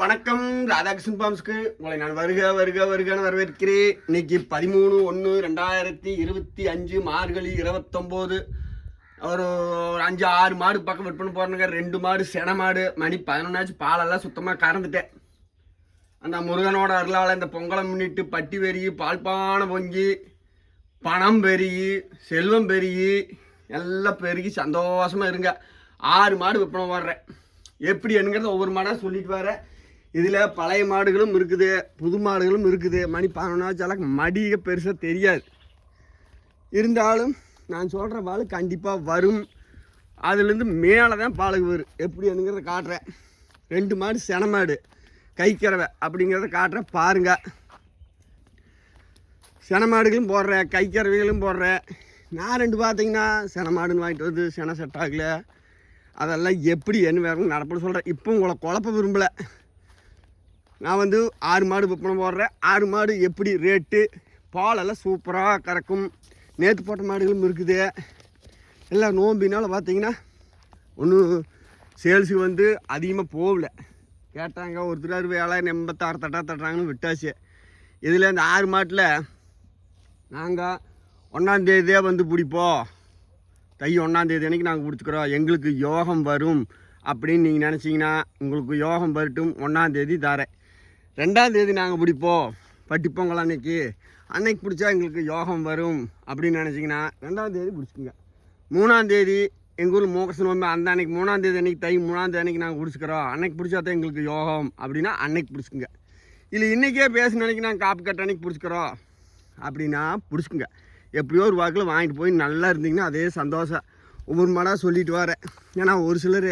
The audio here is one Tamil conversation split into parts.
வணக்கம் ராதாகிருஷ்ணன் பாம்ஸ்க்கு உங்களை நான் வருக வருக வருகன்னு வரவேற்கிறேன். இன்னைக்கு பதிமூணு ஒன்று ரெண்டாயிரத்தி இருபத்தி அஞ்சு மார்கழி இருபத்தொம்போது. ஒரு ஒரு அஞ்சு ஆறு மாடு பக்கம் விற்பனை போகிறேனுங்க ரெண்டு மாடு சென மாடு மணி பதினொன்னாச்சு பாலெல்லாம் சுத்தமாக கறந்துட்டேன். அந்த முருகனோட அருளால் இந்த பொங்கலை முன்னிட்டு பட்டி பெருகி பால்பானை பொங்கி பணம் பெருகி செல்வம் பெருகி எல்லாம் பெருகி சந்தோஷமாக இருங்க. ஆறு மாடு விற்பனை வர்றேன் எப்படி என்னங்கிறத ஒவ்வொரு மாடாக சொல்லிட்டு வரேன் இதில் பழைய மாடுகளும் இருக்குது புது மாடுகளும் இருக்குது. மணி பதினொன்றாச்சால மடிக பெருசாக தெரியாது. இருந்தாலும் நான் சொல்கிற பால் கண்டிப்பாக வரும். அதுலேருந்து மேலே தான் பாலுக்கு வரும். எப்படி என்னங்கிறத காட்டுறேன். ரெண்டு மாடு சென மாடு கைக்கிறவை அப்படிங்கிறத காட்டுறேன். பாருங்கள் சென மாடுகளும் போடுறேன் கைக்கிறவைகளும் போடுறேன். நான் ரெண்டு பார்த்தீங்கன்னா சென மாடுன்னு வாங்கிட்டு வந்து சென செட் ஆகலை. அதெல்லாம் எப்படி என்ன வேறு நடப்பட சொல்கிறேன் இப்போ உங்களை குழப்ப விரும்பலை. நான் வந்து ஆறு மாடு விற்பனை போடுறேன் ஆறு மாடு எப்படி ரேட்டு பாலெல்லாம் சூப்பராக கறக்கும். நேற்று போட்ட மாடுகளும் இருக்குது. எல்லாம் நோம்பினால் பார்த்தீங்கன்னா ஒன்றும் சேல்ஸுக்கு வந்து அதிகமாக போகல. கேட்டாங்க ஒருத்தர் ஏழாயிரம் எண்பத்தாறு தட்டா தட்டுறாங்கன்னு விட்டாச்சு. இதில் இந்த ஆறு மாட்டில் நாங்கள் ஒன்றாந்தேதியே வந்து பிடிப்போம். தை ஒன்றாந்தேதி அன்றைக்கி நாங்கள் பிடிச்சிக்கிறோம். எங்களுக்கு யோகம் வரும் அப்படின்னு நீங்கள் நினச்சிங்கன்னா உங்களுக்கு யோகம் வரட்டும். ஒன்றாந்தேதி தரேன். ரெண்டாந்தேதி நாங்கள் பிடிப்போம். பட்டி பொங்கல் அன்னைக்கு. அன்னைக்கு பிடிச்சா எங்களுக்கு யோகம் வரும் அப்படின்னு நினச்சிங்கன்னா ரெண்டாந்தேதி பிடிச்சிக்கோங்க. மூணாந்தேதி எங்கள் ஊர் மோகசன் நோம்பு அந்த அன்னைக்கு மூணாந்தேதி அன்னைக்கு தை மூணாந்தேதி அன்னைக்கு நாங்கள் பிடிச்சிக்கிறோம். அன்னைக்கு பிடிச்சா தான் எங்களுக்கு யோகம் அப்படின்னா அன்னைக்கு பிடிச்சிக்கோங்க. இல்லை இன்றைக்கே பேசின அன்னைக்கு நாங்கள் காப்பு கட்ட அன்னைக்கு பிடிச்சிக்கிறோம் அப்படின்னா பிடிச்சிக்கோங்க. எப்படியோ ஒரு வாக்கில் வாங்கிட்டு போய் நல்லா இருந்தீங்கன்னா அதே சந்தோஷம். ஒவ்வொரு மாடாக சொல்லிட்டு வரேன் ஏன்னா ஒரு சிலர்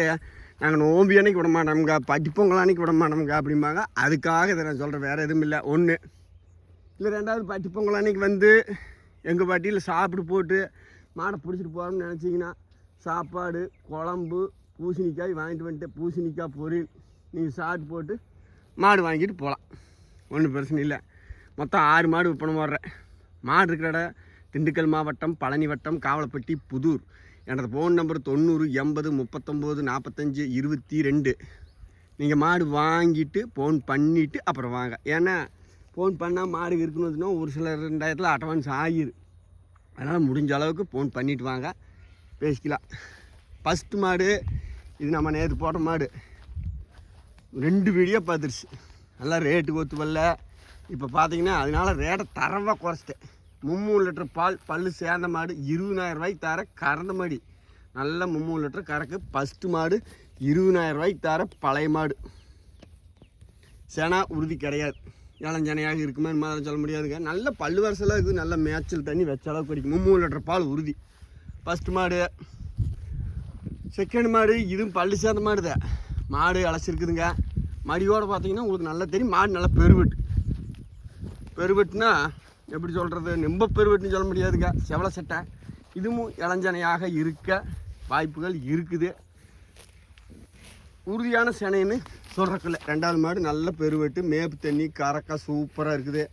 நாங்கள் நோம்பி அன்னைக்கு விட மாட்டோம்ங்க பட்டிப்பொங்கல் அன்னைக்கு விட மாட்டோம்ங்க அப்படிம்பாங்க. அதுக்காக இதை நான் சொல்கிறேன் வேறு எதுவும் இல்லை. ஒன்று இல்லை ரெண்டாவது பட்டிப்பொங்கல் அன்னைக்கு வந்து எங்கள் பாட்டியில் சாப்பிட்டு போட்டு மாடை பிடிச்சிட்டு போகிறோம்னு நினச்சிங்கன்னா சாப்பாடு குழம்பு பூசணிக்காய் வாங்கிட்டு வந்துட்டு பூசணிக்காய் பொரியல். நீங்கள் சாப்பிட்டு போட்டு மாடு வாங்கிட்டு போகலாம். ஒன்றும் பிரச்சனை இல்லை. மொத்தம் ஆறு மாடு விற்பனை போடுறேன் மாடு இருக்கிற இடம் திண்டுக்கல் மாவட்டம் பழனி வட்டம் காவலப்பட்டி புதூர். எனது ஃபோன் நம்பர் தொண்ணூறு எண்பது முப்பத்தொம்போது நாற்பத்தஞ்சு இருபத்தி ரெண்டு. நீங்கள் மாடு வாங்கிட்டு ஃபோன் பண்ணிவிட்டு அப்புறம் வாங்க. ஏன்னா ஃபோன் பண்ணால் மாடு இருக்கணும்னா ஒரு சில ரெண்டாயிரத்தில் அட்வான்ஸ் ஆகிரு அதனால் முடிஞ்ச அளவுக்கு ஃபோன் பண்ணிட்டு வாங்க. பேசிக்கலாம். ஃபஸ்ட்டு மாடு இது நம்ம நேற்று போட்ட மாடு. ரெண்டு வீடியோ பார்த்துருச்சு. நல்லா ரேட்டு கொத்து வரல. இப்போ பார்த்தீங்கன்னா அதனால ரேட்டை தரவாக குறைச்சிட்டேன். மும்மூணு லிட்டர் பால் பல் சேர்ந்த மாடு இருபதாயிரம் ரூபாய்க்கு தர கறந்த மாடி. நல்ல மும்மூணு லிட்டர் கறக்கு. ஃபஸ்ட்டு மாடு இருபதாயிரம் ரூபாய்க்கு தர பழைய மாடு. செனா உறுதி கிடையாது. இளஞ்சனையாக இருக்குமே மாதிரி சொல்ல முடியாதுங்க. நல்ல பல்லு வரிசலாக இருக்குது. நல்ல மேய்ச்சல் தண்ணி வச்ச அளவுக்கு கிடைக்கும் மும்மூணு லிட்டர் பால் உறுதி. ஃபஸ்ட்டு மாடு. செகண்ட் மாடு இதுவும் பல்லு சேர்ந்த மாடு தான். மாடு அழைச்சிருக்குதுங்க மடியோடு பார்த்தீங்கன்னா உங்களுக்கு நல்லா தெரியும். மாடு நல்லா பெருவெட்டு. பெருவெட்டுனா எப்படி சொல்கிறது ரொம்ப பெருவெட்டுன்னு சொல்ல முடியாதுங்க. செவல சட்டை. இதுவும் இளஞ்சனையாக இருக்க வாய்ப்புகள் இருக்குது. உறுதியான சினைன்னு சொல்கிறக்கில்ல ரெண்டாவது மாடு நல்ல பெருவெட்டு மேப்பு தண்ணி கறக்கா சூப்பராக இருக்குது.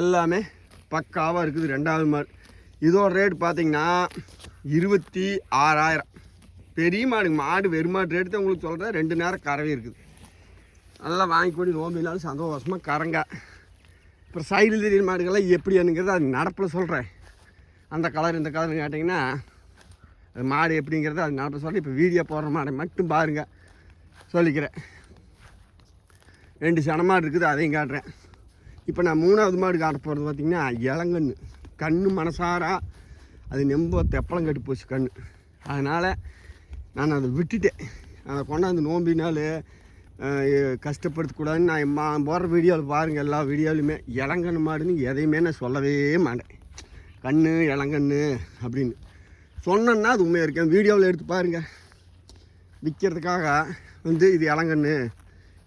எல்லாமே பக்காவாக இருக்குது ரெண்டாவது மாடு. இதோட ரேட் பார்த்தீங்கன்னா இருபத்தி ஆறாயிரம். பெரிய மாடுங்க. மாடு வெறுமாடு ரேட்டு தான் உங்களுக்கு சொல்கிறேன் ரெண்டு நேரம் கறவை இருக்குது. நல்லா வாங்கி கொண்டு நோம்பினாலும் சந்தோஷமாக கறங்க. அப்புறம் சைடில் தெரியும் மாடுகள்லாம் எப்படி என்னங்கிறது அது நடப்பில் சொல்கிறேன். அந்த கலர் இந்த கலர்னு கேட்டிங்கன்னா அது மாடு எப்படிங்கிறது அது நடப்பில் சொல்கிறேன். இப்போ வீடியோ போடுற மாடை மட்டும் பாருங்கள் சொல்லிக்கிறேன். ரெண்டு சன மாடு இருக்குது அதையும் காட்டுறேன். இப்போ நான் மூணாவது மாடு காட்ட போகிறது பார்த்திங்கன்னா இளங்கன்று கண்ணு மனசாரா அது நெம்ப தெப்பலம் கட்டி போச்சு கண்ணு. அதனால் நான் அதை விட்டுட்டேன். அதை கொண்டாந்து நோம்பினாலும் கஷ்டப்படுத்தக்கூடாதுன்னு நான் மா போடுற வீடியோவில் பாருங்கள் எல்லா வீடியோலையுமே இளங்கன்னு மாடுன்னு எதையுமே நான் சொல்லவே மாட்டேன். கண்ணு இளங்கன்று அப்படின்னு. சொன்னேன்னா அது உண்மையாக இருக்கேன் வீடியோவில் எடுத்து பாருங்கள் விற்கிறதுக்காக வந்து இது இளங்கன்று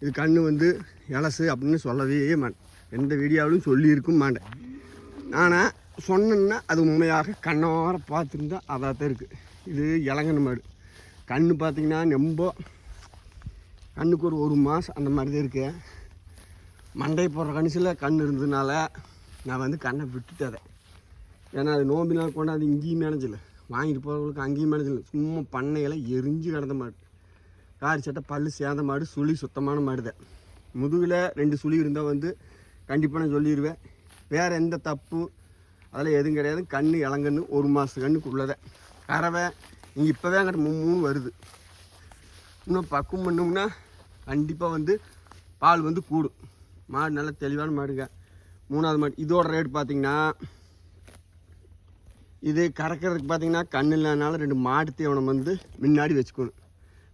இது கண்ணு வந்து இலசு அப்படின்னு சொல்லவே மாட்டேன். எந்த வீடியோவிலும் சொல்லியிருக்கும் மாட்டேன். ஆனால் சொன்னேன்னா அது உண்மையாக கண்ணோர பார்த்துருந்தா அதாக தான் இருக்குது இது இளங்கன்னு மாடு. கண்ணு பார்த்தீங்கன்னா ரொம்ப கண்ணுக்கு ஒரு ஒரு மாதம் அந்த மாதிரி தான் இருக்கு. மண்டை போடுற கணிசில் கண் இருந்ததுனால நான் வந்து கண்ணை விட்டுட்டேன் ஏன்னா அது நோம்பினால் கொண்டாந்து இங்கேயும் மேனேஜில் வாங்கிட்டு போகிறவங்களுக்கு அங்கேயும் மேனேஜில் சும்மா பண்ணையில் எரிஞ்சு கிடந்த மாடு. காரி சட்டை பல்லு சேர்ந்த மாடு சுழி சுத்தமான மாடுதான் முதுகில் ரெண்டு சுழி இருந்தால் வந்து கண்டிப்பாக நான் சொல்லிடுவேன் வேறு எந்த தப்பு அதெல்லாம் எதுவும் கிடையாது. கண் இளங்கன்று ஒரு மாத கண்ணுக்குள்ளதை. கறவை இங்கே இப்போவே அங்கிட்ட மூணு மூணு வருது. இன்னும் பக்குவம் பண்ணோம்னா கண்டிப்பாக வந்து பால் வந்து கூடும். மாடு நல்லா தெளிவான மாடுங்க. மூணாவது மாடு. இதோட ரேட் பார்த்தீங்கன்னா இது கறக்கிறதுக்கு பார்த்தீங்கன்னா கண் இல்லாதனால ரெண்டு மாட்டு தீவனம் வந்து முன்னாடி வச்சுக்கணும்.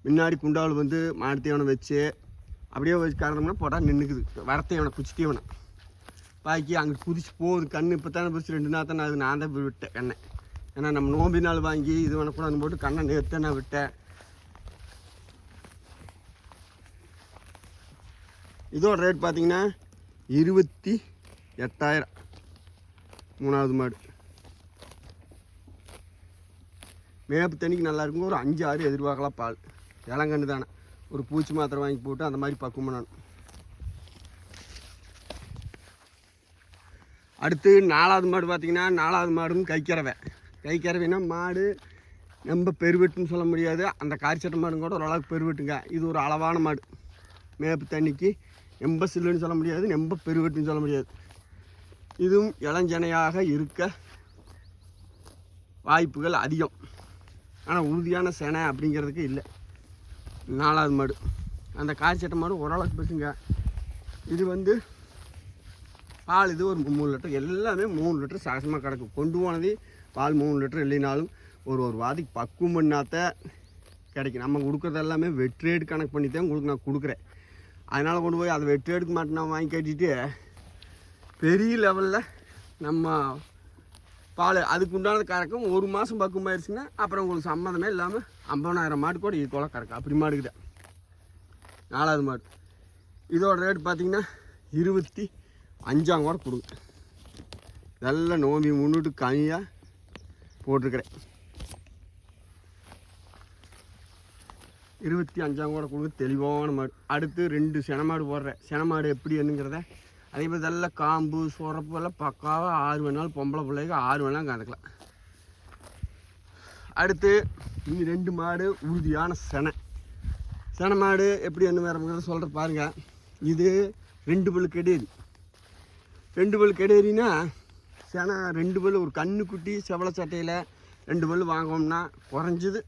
முன்னாடி குண்டாவில் வந்து மாட்டு தீவனம் வச்சு அப்படியே வச்சு கறந்தோம்னா போட்டால் நின்றுக்குது வர தீவனம் குச்சி தீவனம் பாக்கி அங்கே குதிச்சு போகுது. கண் இப்போ தானே பிடிச்சி ரெண்டு நாள் தானே அது நான் தான் போய் விட்டேன் கண்ணை. ஏன்னா நம்ம நோம்பி நாள் வாங்கி இது பண்ணக்கூடாதுன்னு போட்டு கண்ணை நேர்த்த நான் விட்டேன். இதோட ரேட் பார்த்தீங்கன்னா இருபத்தி எட்டாயிரம். மூணாவது மாடு. மேப்பு தண்ணிக்கு நல்லா இருக்கும் ஒரு அஞ்சு ஆறு எதிர்பார்க்கலாம் பால். இளங்கன்று தானே. ஒரு பூச்சி மாத்திரை வாங்கி போட்டு அந்த மாதிரி பக்குவம் பண்ணணும். அடுத்து நாலாவது மாடு பார்த்தீங்கன்னா நாலாவது மாடும் கைக்கறவை கைக்கறவைனா மாடு ரொம்ப பெருவெட்டுன்னு சொல்ல முடியாது. அந்த காரிச்சட்டை மாடும் கூட ஓரளவுக்கு பெருவெட்டுங்க. இது ஒரு அளவான மாடு. மேப்பு தண்ணிக்கு எம்ப சில்லுன்னு சொல்ல முடியாது ரொம்ப பெருவெட்டுன்னு சொல்ல முடியாது. இதுவும் இளஞ்சனையாக இருக்க வாய்ப்புகள் அதிகம். ஆனால் உறுதியான செனை அப்படிங்கிறதுக்கு இல்லை. நாலாவது மாடு. அந்த காய்ச்சட்டை மாடு ஓரளவுக்கு பெருசுங்க. இது வந்து பால் இது ஒரு மூணு லிட்டர். எல்லாமே மூணு லிட்டர் சகசமாக கிடக்கும் கொண்டு போனது பால் மூணு லிட்டர் இல்லைனாலும் ஒரு ஒரு வாதிக்கு பக்குவம் பண்ணாத்த கிடைக்கும். நம்ம கொடுக்குறது எல்லாமே வெட்ரேட் கணக்கு பண்ணி தான் உங்களுக்கு நான் கொடுக்குறேன். அதனால் கொண்டு போய் அதை வெட்டு எடுக்க நான் வாங்கி கட்டிட்டு. பெரிய லெவலில் நம்ம பால் அதுக்கு உண்டானது கறக்கும் ஒரு மாதம் பக்கம் ஆயிடுச்சுன்னா அப்புறம் உங்களுக்கு சம்மந்தமே இல்லாமல் ஐம்பதாயிரம் மாடு கூட இது போல் கறக்கும்? அப்படி மாடுக்குது நாலாவது மாடு. இதோட ரேட் பார்த்தீங்கன்னா இருபத்தி அஞ்சாம் கூட கொடுங்க. நல்ல நோம்பி முன்னிட்டு கனியாக போட்டிருக்கிறேன். இருபத்தி அஞ்சாம் கூட கொடுக்க தெளிவான மாடு அடுத்து ரெண்டு செனமாடு போடுறேன். செனமாடு எப்படி என்னங்கிறத அதே மாதிரி நல்ல காம்பு சுரப்பு எல்லாம் பக்காவாக ஆறு வேணாலும் பொம்பளை பிள்ளைக்கு ஆறு வேணாலும் கறக்கலாம் அடுத்து இங்கே ரெண்டு மாடு உறுதியான செனை. செனை மாடு எப்படி என்ன வேறு சொல்கிற பாருங்க. இது ரெண்டு பல் கெடேரி. ரெண்டு பல் கெடேரினா செனை ரெண்டு பல் ஒரு கண்ணுக்குட்டி செவலை சட்டையில் ரெண்டு பல் வாங்கோம்னா குறைஞ்சது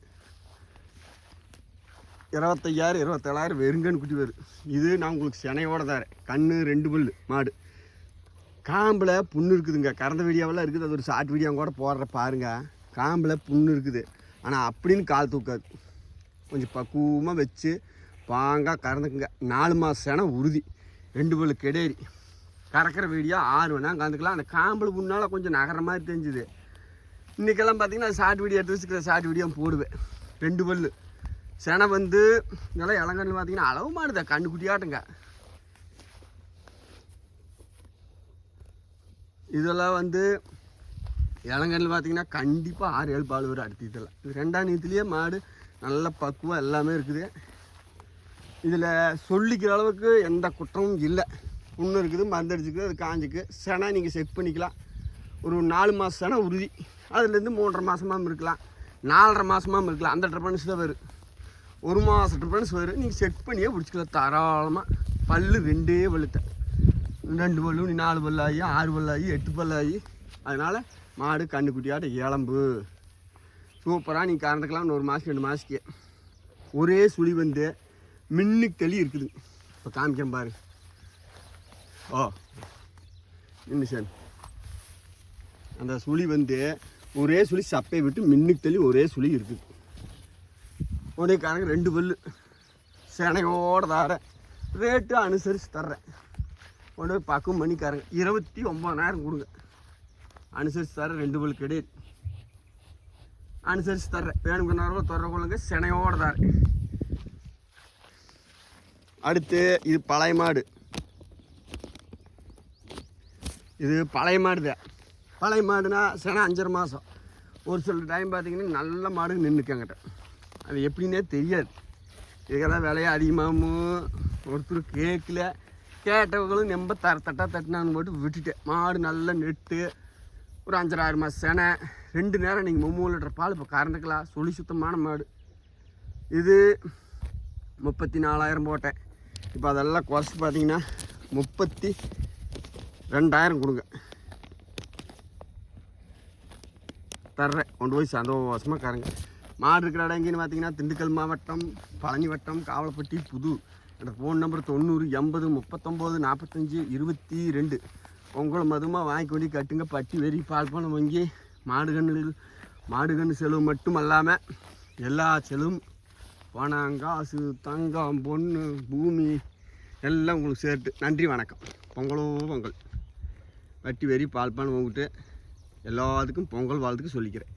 இருபத்தையாயிரம் இருபத்தேழாயிரம் வெறுங்கன்னு குட்டி வரும் இது நான் உங்களுக்கு சினையோட தரேன். கண்ணு ரெண்டு பல்லு மாடு. காம்பில் புண்ணு இருக்குதுங்க. கறந்த வீடியோவெல்லாம் இருக்குது. அது ஒரு ஷார்ட் வீடியோ கூட போடுற பாருங்க. காம்பில் புண்ணு இருக்குது. ஆனால் அப்படின்னு கால் தூக்காது. கொஞ்சம் பக்குவமாக வச்சு பாங்காக கறந்துக்குங்க. நாலு மாதம் செனை உறுதி. ரெண்டு பல்லு கெடேரி. கறக்கிற வீடியோ ஆறு வேணால் கலந்துக்கலாம். அந்த காம்பில் முன்னால் கொஞ்சம் நகர மாதிரி தெரிஞ்சுது. இன்றைக்கெல்லாம் பார்த்தீங்கன்னா ஷார்ட் வீடியோ எடுத்து வச்சுக்கிற ஷார்ட் வீடியோ போடுவேன். ரெண்டு பல்லு. செனை வந்து நல்லா இளங்கன்று பார்த்தீங்கன்னா அளவு மாடுதா கண்டு குட்டியாட்டுங்க. இதெல்லாம் வந்து இளங்கன்று பார்த்தீங்கன்னா கண்டிப்பாக ஆறு ஏழு பால் வரும் அடுத்த இதில் இது ரெண்டாம் நீத்துலேயே மாடு நல்ல பக்குவம் எல்லாமே இருக்குது. இதில் சொல்லிக்கிற அளவுக்கு எந்த குற்றமும் இல்லை. புண்ணு இருக்குது மருந்தடிச்சுக்குது அது காஞ்சிக்கு. செனை நீங்கள் செக் பண்ணிக்கலாம். ஒரு நாலு மாதம் செனை உறுதி. அதுலேருந்து மூன்றரை மாதமாகவும் இருக்கலாம். நாலரை மாதமாகவும் இருக்கலாம். அந்த ட்ரிப்பன்ஸ் தான் வரும். ஒரு மாதம் ட்ரிப்பன்ஸ் வரும் நீங்கள் செக் பண்ணியே பிடிச்சிக்கலாம் தாராளமாக பல்லு ரெண்டே பல்லுத்த ரெண்டு பல்லு நீ நாலு பல்லாகி ஆறு பல்லாகி எட்டு பல்லாகி அதனால் மாடு கண்ணுக்குட்டியாட்ட இளம்பு சூப்பராக நீங்கள் கறந்துக்கலாம்னு ஒரு மாதம் ரெண்டு மாதத்துக்கு ஒரே சுழி வந்து மின்னுக்கு தெளி இருக்குது. இப்போ காமிக்கிறேன் பாரு. ஓ. நின்று சார் அந்த சுழி வந்து ஒரே சுழி சப்பையை விட்டு மின்னுக்கு தள்ளி ஒரே சுழி இருக்குது. உடனே கணக்கு ரெண்டு பல்லு. செனையோட தரேன் ரேட்டு அனுசரித்து தர்றேன். கொண்டு போய் பக்கம் பண்ணிக்காரங்க இருபத்தி ஒம்பதாயிரம் கொடுங்க. அனுசரித்து தரேன் ரெண்டு பல்லு கிடையாது அனுசரித்து தர்றேன். வேணுங்கிறனால தொடர கொள்ளுங்க. செனையோட தரேன் அடுத்து இது பழைய மாடு. இது பழைய மாடு தான். பழைய மாடுனா சென அஞ்சரை மாதம் ஒரு சில டைம் பார்த்தீங்கன்னா நல்ல மாடு நின்றுக்கங்கிட்ட அது எப்படின்னே தெரியாது. இதுக்கெல்லாம் விலையை அதிகமாகவும் ஒருத்தர் கேட்கல. கேட்டவங்களும் நம்ப தர தட்டா தட்டினான்னு போட்டு விட்டுட்டேன். மாடு நல்லா நெட்டு ஒரு அஞ்சரை ஆறு மாதம் செனை. ரெண்டு நேரம் நீங்கள் மும்மூணு லிட்டர் பால் இப்போ கறந்துக்கலாம். சுழி சுத்தமான மாடு. இது முப்பத்தி நாலாயிரம் போட்டேன். இப்போ அதெல்லாம் குறைச்சி பார்த்தீங்கன்னா முப்பத்தி ரெண்டாயிரம் கொடுங்க. தர்றேன். கொண்டு போய் சந்தோஷமாக கறங்க. மாடு இருக்கிற இடம் எங்கேன்னு பார்த்தீங்கன்னா திண்டுக்கல் மாவட்டம் பழனி வட்டம் காவலப்பட்டி புது. என்னோடய ஃபோன் நம்பர் தொண்ணூறு எண்பது முப்பத்தொம்போது நாற்பத்தஞ்சு இருபத்தி ரெண்டு. உங்களை மதுமாக வாங்கி கொண்டு கட்டுங்க பட்டி வெறி பால் பணம் வாங்கி மாடு கன்று மாடு கன்று செலவு மட்டும் அல்லாமல் எல்லா செலவும் பணம் காசு தங்கம் பொண்ணு பூமி எல்லாம் உங்களுக்கு சேர்த்து. நன்றி வணக்கம். பொங்கலோ பொங்கல். வட்டி வெறி பால் பான் உங்ககிட்ட எல்லாத்துக்கும் பொங்கல் வாழ்த்துக்கு சொல்லிக்கிறேன்.